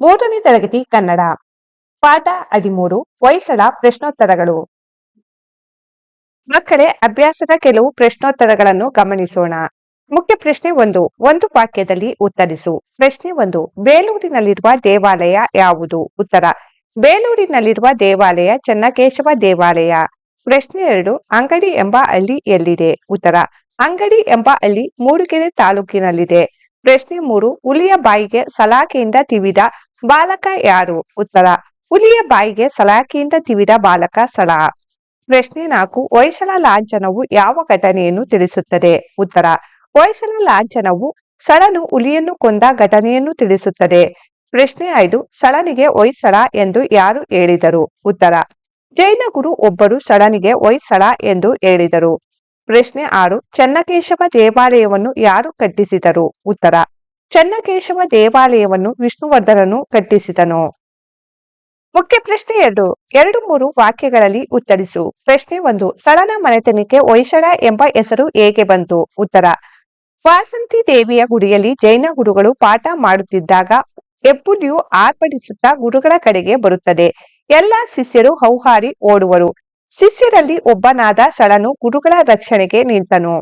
ಮೂರನೇ ತರಗತಿ ಕನ್ನಡ. ಪಾಠ ಹದಿಮೂರು, ಹೊಯ್ಸಳ ಪ್ರಶ್ನೋತ್ತರಗಳು. ಮಕ್ಕಳೇ, ಅಭ್ಯಾಸದ ಕೆಲವು ಪ್ರಶ್ನೋತ್ತರಗಳನ್ನು ಗಮನಿಸೋಣ. ಮುಖ್ಯ ಪ್ರಶ್ನೆ ಒಂದು ಒಂದು ವಾಕ್ಯದಲ್ಲಿ ಉತ್ತರಿಸು. ಪ್ರಶ್ನೆ ಒಂದು, ಬೇಲೂರಿನಲ್ಲಿರುವ ದೇವಾಲಯ ಯಾವುದು? ಉತ್ತರ, ಬೇಲೂರಿನಲ್ಲಿರುವ ದೇವಾಲಯ ಚನ್ನಕೇಶವ ದೇವಾಲಯ. ಪ್ರಶ್ನೆ ಎರಡು, ಅಂಗಡಿ ಎಂಬ ಹಳ್ಳಿ ಎಲ್ಲಿದೆ? ಉತ್ತರ, ಅಂಗಡಿ ಎಂಬ ಹಳ್ಳಿ ಮೂಡಿಗೆರೆ ತಾಲೂಕಿನಲ್ಲಿದೆ. ಪ್ರಶ್ನೆ ಮೂರು, ಹುಲಿಯ ಬಾಯಿಗೆ ಸಲಾಕೆಯಿಂದ ತಿವಿದ ಬಾಲಕ ಯಾರು? ಉತ್ತರ, ಹುಲಿಯ ಬಾಯಿಗೆ ಸಲಾಕೆಯಿಂದ ತಿವಿದ ಬಾಲಕ ಸಳ ಪ್ರಶ್ನೆ ನಾಲ್ಕು ಹೊಯ್ಸಳ ಲಾಂಛನವು ಯಾವ ಘಟನೆಯನ್ನು ತಿಳಿಸುತ್ತದೆ? ಉತ್ತರ ಹೊಯ್ಸಳ ಲಾಂಛನವು ಸಳನು ಹುಲಿಯನ್ನು ಕೊಂದ ಘಟನೆಯನ್ನು ತಿಳಿಸುತ್ತದೆ. ಪ್ರಶ್ನೆ ಐದು ಸಳನಿಗೆ ಹೊಯ್ಸಳ ಎಂದು ಯಾರು ಹೇಳಿದರು? ಉತ್ತರ ಜೈನ ಗುರು ಒಬ್ಬರು ಸಳನಿಗೆ ಹೊಯ್ಸಳ ಎಂದು ಹೇಳಿದರು. ಪ್ರಶ್ನೆ ಆರು, ಚನ್ನಕೇಶವ ದೇವಾಲಯವನ್ನು ಯಾರು ಕಟ್ಟಿಸಿದರು? ಉತ್ತರ, ಚನ್ನಕೇಶವ ದೇವಾಲಯವನ್ನು ವಿಷ್ಣುವರ್ಧನನು ಕಟ್ಟಿಸಿದನು. ಮುಖ್ಯ ಪ್ರಶ್ನೆ ಎರಡು ಎರಡು ಮೂರು ವಾಕ್ಯಗಳಲ್ಲಿ ಉತ್ತರಿಸು ಪ್ರಶ್ನೆ ಒಂದು ಸಳನ ಮನೆತನಕ್ಕೆ ಹೊಯ್ಸಳ ಎಂಬ ಹೆಸರು ಹೇಗೆ ಬಂತು? ಉತ್ತರ, ವಾಸಂತಿ ದೇವಿಯ ಗುಡಿಯಲ್ಲಿ ಜೈನ ಗುರುಗಳು ಪಾಠ ಮಾಡುತ್ತಿದ್ದಾಗ ಹೆಬ್ಬುಲಿಯು ಆರ್ಭಟಿಸುತ್ತಾ ಗುರುಗಳ ಕಡೆಗೆ ಬರುತ್ತದೆ. ಎಲ್ಲಾ ಶಿಷ್ಯರು ಹೌಹಾರಿ ಓಡುವರು. ಶಿಷ್ಯರಲ್ಲಿ ಒಬ್ಬನಾದ ಸಳನು ಗುರುಗಳ ರಕ್ಷಣೆಗೆ ನಿಂತನು.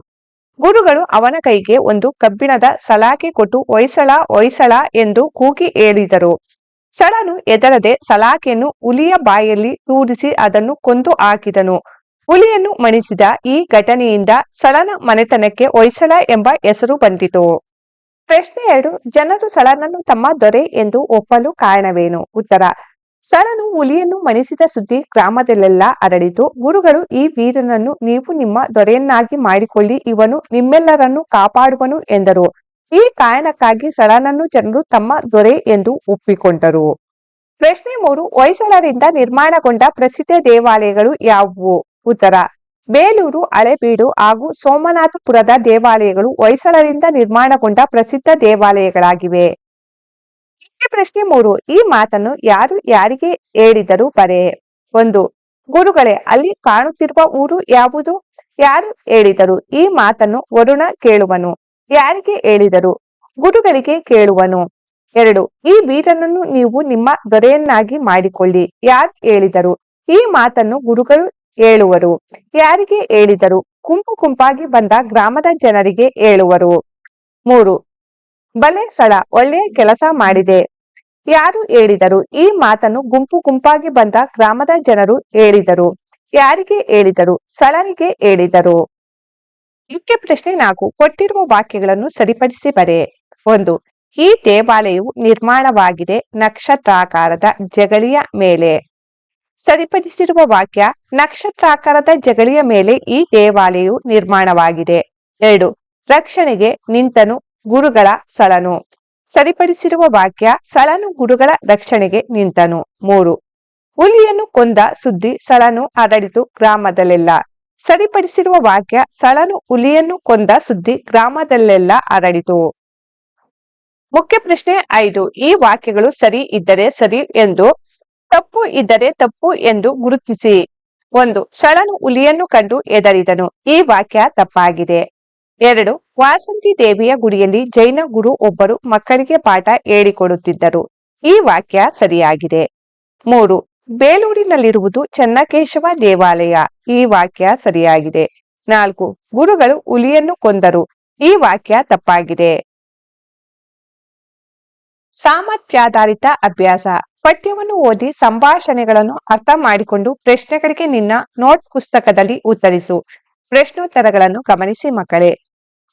ಗುರುಗಳು ಅವನ ಕೈಗೆ ಒಂದು ಕಬ್ಬಿಣದ ಸಲಾಕೆ ಕೊಟ್ಟು, ಹೊಯ್ಸಳ ಹೊಯ್ಸಳ ಎಂದು ಕೂಗಿ ಹೇಳಿದರು. ಸಳನು ಎದರದೆ ಸಲಾಕೆಯನ್ನು ಹುಲಿಯ ಬಾಯಲ್ಲಿ ತೂರಿಸಿ ಅದನ್ನು ಕೊಂದು ಹಾಕಿದನು. ಹುಲಿಯನ್ನು ಮಣಿಸಿದ ಈ ಘಟನೆಯಿಂದ ಸಳನ ಮನೆತನಕ್ಕೆ ಹೊಯ್ಸಳ ಎಂಬ ಹೆಸರು ಬಂದಿತು. ಪ್ರಶ್ನೆ ಎರಡು, ಜನರು ಸಳನನ್ನು ತಮ್ಮ ದೊರೆ ಎಂದು ಒಪ್ಪಲು ಕಾರಣವೇನು? ಉತ್ತರ ಸಳನು ಹುಲಿಯನ್ನು ಮಣಿಸಿದ ಸುದ್ದಿ ಗ್ರಾಮದಲ್ಲೆಲ್ಲ ಹರಡಿತು. ಗುರುಗಳು ಈ ವೀರನನ್ನು ನೀವು ನಿಮ್ಮ ದೊರೆಯನ್ನಾಗಿ ಮಾಡಿಕೊಳ್ಳಿ, ಇವನು ನಿಮ್ಮೆಲ್ಲರನ್ನು ಕಾಪಾಡುವನು ಎಂದರು. ಈ ಕಾರಣಕ್ಕಾಗಿ ಸಳನನ್ನು ಜನರು ತಮ್ಮ ದೊರೆ ಎಂದು ಒಪ್ಪಿಕೊಂಡರು. ಪ್ರಶ್ನೆ ಮೂರು, ಹೊಯ್ಸಳರಿಂದ ನಿರ್ಮಾಣಗೊಂಡ ಪ್ರಸಿದ್ಧ ದೇವಾಲಯಗಳು ಯಾವುವು? ಉತ್ತರ, ಬೇಲೂರು, ಹಳೆಬೀಡು ಹಾಗೂ ಸೋಮನಾಥಪುರದ ದೇವಾಲಯಗಳು ಹೊಯ್ಸಳರಿಂದ ನಿರ್ಮಾಣಗೊಂಡ ಪ್ರಸಿದ್ಧ ದೇವಾಲಯಗಳಾಗಿವೆ. ಪ್ರಶ್ನೆ ಮೂರು, ಈ ಮಾತನ್ನು ಯಾರು ಯಾರಿಗೆ ಹೇಳಿದರು ಬರೇ. ಒಂದು, ಗುರುಗಳೇ, ಅಲ್ಲಿ ಕಾಣುತ್ತಿರುವ ಊರು ಯಾವುದು? ಯಾರು ಹೇಳಿದರು? ಈ ಮಾತನ್ನು ವರುಣ ಕೇಳುವನು. ಯಾರಿಗೆ ಹೇಳಿದರು? ಗುರುಗಳಿಗೆ ಕೇಳುವನು. ಎರಡು, ಈ ವೀರನನ್ನು ನೀವು ನಿಮ್ಮ ದೊರೆಯನ್ನಾಗಿ ಮಾಡಿಕೊಳ್ಳಿ. ಯಾರು ಹೇಳಿದರು? ಈ ಮಾತನ್ನು ಗುರುಗಳು ಹೇಳುವರು. ಯಾರಿಗೆ ಹೇಳಿದರು? ಗುಂಪು ಗುಂಪಾಗಿ ಬಂದ ಗ್ರಾಮದ ಜನರಿಗೆ ಹೇಳುವರು. ಮೂರು, ಬಲೆ ಸಳ ಒಳ್ಳೆಯ ಕೆಲಸ ಮಾಡಿದೆ. ಯಾರು ಹೇಳಿದರು? ಈ ಮಾತನ್ನು ಗುಂಪು ಗುಂಪಾಗಿ ಬಂದ ಗ್ರಾಮದ ಜನರು ಹೇಳಿದರು. ಯಾರಿಗೆ ಹೇಳಿದರು? ಸಳನಿಗೆ ಹೇಳಿದರು. ಮುಖ್ಯ ಪ್ರಶ್ನೆ ನಾಲ್ಕು. ಕೊಟ್ಟಿರುವ ವಾಕ್ಯಗಳನ್ನು ಸರಿಪಡಿಸಿ ಬರೆ. ಒಂದು, ಈ ದೇವಾಲಯವು ನಿರ್ಮಾಣವಾಗಿದೆ ನಕ್ಷತ್ರಾಕಾರದ ಜಗಳಿಯ ಮೇಲೆ. ಸರಿಪಡಿಸಿರುವ ವಾಕ್ಯ, ನಕ್ಷತ್ರಾಕಾರದ ಜಗಳಿಯ ಮೇಲೆ ಈ ದೇವಾಲಯವು ನಿರ್ಮಾಣವಾಗಿದೆ. ಎರಡು, ರಕ್ಷಣೆಗೆ ನಿಂತನು ಗುರುಗಳ ಸಳನು ಸರಿಪಡಿಸಿರುವ ವಾಕ್ಯ ಸಳನು ಗುರುಗಳ ರಕ್ಷಣೆಗೆ ನಿಂತನು. ಮೂರು. ಹುಲಿಯನ್ನು ಕೊಂದ ಸುದ್ದಿ ಸಳನು ಹರಡಿತು ಗ್ರಾಮದಲ್ಲೆಲ್ಲ. ಸರಿಪಡಿಸಿರುವ ವಾಕ್ಯ ಸಳನು ಹುಲಿಯನ್ನು ಕೊಂದ ಸುದ್ದಿ ಗ್ರಾಮದಲ್ಲೆಲ್ಲ ಹರಡಿತು. ಮುಖ್ಯ ಪ್ರಶ್ನೆ ಐದು. ಈ ವಾಕ್ಯಗಳು ಸರಿ ಇದ್ದರೆ ಸರಿ ಎಂದು, ತಪ್ಪು ಇದ್ದರೆ ತಪ್ಪು ಎಂದು ಗುರುತಿಸಿ. ಒಂದು. ಸಳನು ಹುಲಿಯನ್ನು ಕಂಡು ಎದರಿದನು ಈ ವಾಕ್ಯ ತಪ್ಪಾಗಿದೆ. ಎರಡು, ವಾಸಂತಿ ದೇವಿಯ ಗುಡಿಯಲ್ಲಿ ಜೈನ ಗುರು ಒಬ್ಬರು ಮಕ್ಕಳಿಗೆ ಪಾಠ ಹೇಳಿಕೊಡುತ್ತಿದ್ದರು. ಈ ವಾಕ್ಯ ಸರಿಯಾಗಿದೆ. ಮೂರು, ಬೇಲೂರಿನಲ್ಲಿರುವುದು ಚನ್ನಕೇಶವ ದೇವಾಲಯ. ಈ ವಾಕ್ಯ ಸರಿಯಾಗಿದೆ. ನಾಲ್ಕು, ಗುರುಗಳು ಹುಲಿಯನ್ನು ಕೊಂದರು. ಈ ವಾಕ್ಯ ತಪ್ಪಾಗಿದೆ. ಸಾಮರ್ಥ್ಯಾಧಾರಿತ ಅಭ್ಯಾಸ. ಪಠ್ಯವನ್ನು ಓದಿ ಸಂಭಾಷಣೆಗಳನ್ನು ಅರ್ಥ ಮಾಡಿಕೊಂಡು ಪ್ರಶ್ನೆಗಳಿಗೆ ನಿನ್ನ ನೋಟ್ ಪುಸ್ತಕದಲ್ಲಿ ಉತ್ತರಿಸು. ಪ್ರಶ್ನೋತ್ತರಗಳನ್ನು ಗಮನಿಸಿ ಮಕ್ಕಳೇ.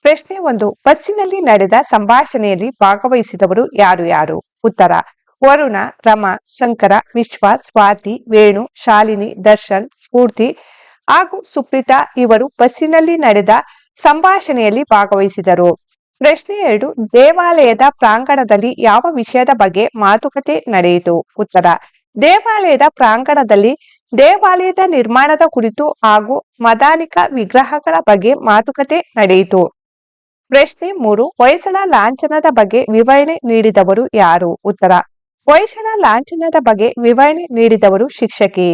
ಪ್ರಶ್ನೆ ಒಂದು, ಬಸ್ಸಿನಲ್ಲಿ ನಡೆದ ಸಂಭಾಷಣೆಯಲ್ಲಿ ಭಾಗವಹಿಸಿದವರು ಯಾರು ಯಾರು? ಉತ್ತರ, ವರುಣ, ರಮ, ಶಂಕರ, ವಿಶ್ವಾಸ್, ಸ್ವಾತಿ, ವೇಣು, ಶಾಲಿನಿ, ದರ್ಶನ್, ಸ್ಫೂರ್ತಿ ಹಾಗೂ ಸುಪ್ರೀತಾ ಇವರು ಬಸ್ಸಿನಲ್ಲಿ ನಡೆದ ಸಂಭಾಷಣೆಯಲ್ಲಿ ಭಾಗವಹಿಸಿದರು. ಪ್ರಶ್ನೆ ಎರಡು, ದೇವಾಲಯದ ಪ್ರಾಂಗಣದಲ್ಲಿ ಯಾವ ವಿಷಯದ ಬಗ್ಗೆ ಮಾತುಕತೆ ನಡೆಯಿತು? ಉತ್ತರ, ದೇವಾಲಯದ ಪ್ರಾಂಗಣದಲ್ಲಿ ದೇವಾಲಯದ ನಿರ್ಮಾಣದ ಕುರಿತು ಹಾಗೂ ಮದಾನಿಕ ವಿಗ್ರಹಗಳ ಬಗ್ಗೆ ಮಾತುಕತೆ ನಡೆಯಿತು. ಪ್ರಶ್ನೆ ಮೂರು ಹೊಯ್ಸಳ ಲಾಂಛನದ ಬಗ್ಗೆ ವಿವರಣೆ ನೀಡಿದವರು ಯಾರು? ಉತ್ತರ ಹೊಯ್ಸಳ ಲಾಂಛನದ ಬಗ್ಗೆ ವಿವರಣೆ ನೀಡಿದವರು ಶಿಕ್ಷಕಿ.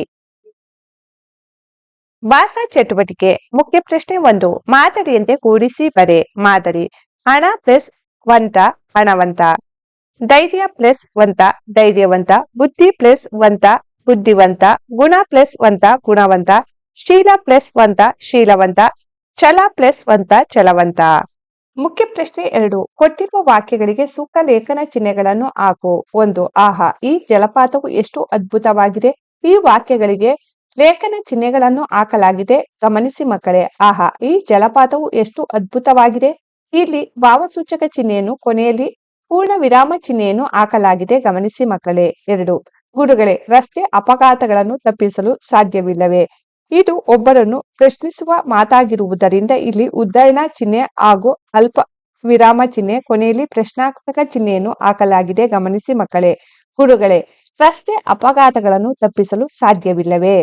ಭಾಷ ಚಟುವಟಿಕೆ, ಮುಖ್ಯ ಪ್ರಶ್ನೆ ಒಂದು, ಮಾದರಿಯಂತೆ ಕೂಡಿಸಿ ಬರೆ, ಮಾದರಿ, ಹಣ ಪ್ಲಸ್ ವಂತ, ಹಣವಂತ. ಧೈರ್ಯ ಪ್ಲಸ್ ವಂತ, ಧೈರ್ಯವಂತ, ಬುದ್ಧಿ ಪ್ಲಸ್ ವಂತ, ಬುದ್ಧಿವಂತ, ಗುಣ ಪ್ಲಸ್ ವಂತ, ಗುಣವಂತ, ಶೀಲ ಪ್ಲಸ್ ವಂತ, ಶೀಲವಂತ, ಛಲ ಪ್ಲಸ್ ವಂತ, ಛಲವಂತ. ಮುಖ್ಯ ಪ್ರಶ್ನೆ ಎರಡು. ಕೊಟ್ಟಿರುವ ವಾಕ್ಯಗಳಿಗೆ ಸೂಕ್ತ ಲೇಖನ ಚಿಹ್ನೆಗಳನ್ನು ಹಾಕು. ಒಂದು, ಆಹಾ, ಈ ಜಲಪಾತವು ಎಷ್ಟು ಅದ್ಭುತವಾಗಿದೆ. ಈ ವಾಕ್ಯಗಳಿಗೆ ಲೇಖನ ಚಿಹ್ನೆಗಳನ್ನು ಹಾಕಲಾಗಿದೆ. ಗಮನಿಸಿ ಮಕ್ಕಳೇ, ಆಹಾ, ಈ ಜಲಪಾತವು ಎಷ್ಟು ಅದ್ಭುತವಾಗಿದೆ. ಇಲ್ಲಿ ಭಾವಸೂಚಕ ಚಿಹ್ನೆಯನ್ನು, ಕೊನೆಯಲ್ಲಿ ಪೂರ್ಣ ವಿರಾಮ ಚಿಹ್ನೆಯನ್ನು ಹಾಕಲಾಗಿದೆ. ಗಮನಿಸಿ ಮಕ್ಕಳೇ, ಎರಡು. ಗುರುಗಳೇ, ರಸ್ತೆ ಅಪಘಾತಗಳನ್ನು ತಪ್ಪಿಸಲು ಸಾಧ್ಯವಿಲ್ಲವೇ. ಇದು ಒಬ್ಬರನ್ನು ಪ್ರಶ್ನಿಸುವ ಮಾತಾಗಿರುವುದರಿಂದ ಇಲ್ಲಿ ಉದ್ದಯನ ಚಿಹ್ನೆ ಹಾಗೂ ಅಲ್ಪ ವಿರಾಮ ಚಿಹ್ನೆ ಕೊನೆಯಲ್ಲಿ ಪ್ರಶ್ನಾತ್ಮಕ ಚಿಹ್ನೆಯನ್ನು ಹಾಕಲಾಗಿದೆ. ಗಮನಿಸಿ ಮಕ್ಕಳೇ, ಗುರುಗಳೇ, ರಸ್ತೆ ಅಪಘಾತಗಳನ್ನು ತಪ್ಪಿಸಲು ಸಾಧ್ಯವಿಲ್ಲವೇ?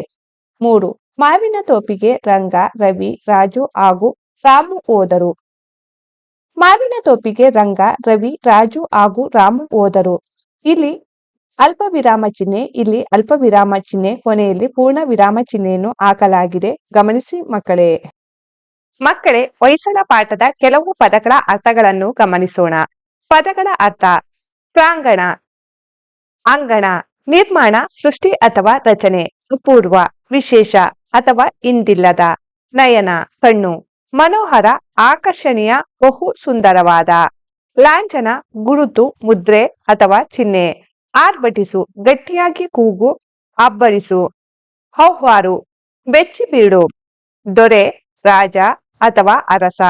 ಮೂರು, ಮಾವಿನ ತೋಪಿಗೆ ರಂಗ, ರವಿ, ರಾಜು ಹಾಗೂ ರಾಮು ಓದರು ಮಾವಿನ ತೋಪಿಗೆ ರಂಗ, ರವಿ, ರಾಜು ಹಾಗೂ ರಾಮು ಓದರು ಇಲ್ಲಿ ಅಲ್ಪ ವಿರಾಮ ಚಿಹ್ನೆ ಇಲ್ಲಿ ಅಲ್ಪ ವಿರಾಮ ಚಿಹ್ನೆ ಕೊನೆಯಲ್ಲಿ ಪೂರ್ಣ ವಿರಾಮ ಚಿಹ್ನೆಯನ್ನು ಹಾಕಲಾಗಿದೆ. ಗಮನಿಸಿ ಮಕ್ಕಳೇ. ಮಕ್ಕಳೇ, ಹೊಯ್ಸಳ ಪಾಠದ ಕೆಲವು ಪದಗಳ ಅರ್ಥಗಳನ್ನು ಗಮನಿಸೋಣ. ಪದಗಳ ಅರ್ಥ, ಪ್ರಾಂಗಣ, ಅಂಗಣ, ನಿರ್ಮಾಣ, ಸೃಷ್ಟಿ ಅಥವಾ ರಚನೆ, ಅಪೂರ್ವ, ವಿಶೇಷ ಅಥವಾ ಇಂದಿಲ್ಲದ, ನಯನ, ಕಣ್ಣು, ಮನೋಹರ, ಆಕರ್ಷಣೀಯ ಬಹು ಸುಂದರವಾದ ಲಾಂಛನ, ಗುರುತು, ಮುದ್ರೆ ಅಥವಾ ಚಿಹ್ನೆ. ಆರ್ಭಟಿಸು, ಗಟ್ಟಿಯಾಗಿ ಕೂಗು, ಅಬ್ಬರಿಸು, ಹೌಹಾರು, ಬೆಚ್ಚಿ ಬೀಡು ದೊರೆ, ರಾಜ ಅಥವಾ ಅರಸ,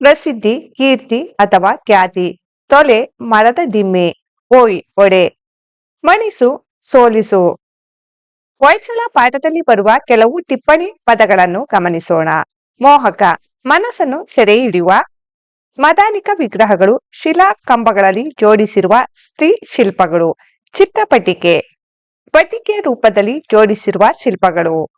ಪ್ರಸಿದ್ಧಿ, ಕೀರ್ತಿ ಅಥವಾ ಖ್ಯಾತಿ, ತೊಲೆ, ಮರದ ದಿಮ್ಮೆ, ಓಯ್, ಒಡೆ, ಮಣಿಸು, ಸೋಲಿಸು. ವೈಚಲ ಪಾಠದಲ್ಲಿ ಬರುವ ಕೆಲವು ಟಿಪ್ಪಣಿ ಪದಗಳನ್ನು ಗಮನಿಸೋಣ. ಮೋಹಕ, ಮನಸ್ಸನ್ನು ಸೆರೆ ಹಿಡಿಯುವ ಮದಾನಿಕ ವಿಗ್ರಹಗಳು, ಶಿಲಾ ಕಂಬಗಳಲ್ಲಿ ಜೋಡಿಸಿರುವ ಸ್ತ್ರೀ ಶಿಲ್ಪಗಳು ಚಿತ್ರಪಟಿಕೆ ಪಟಿಕೆ. ರೂಪದಲ್ಲಿ ಜೋಡಿಸಿರುವ ಶಿಲ್ಪಗಳು.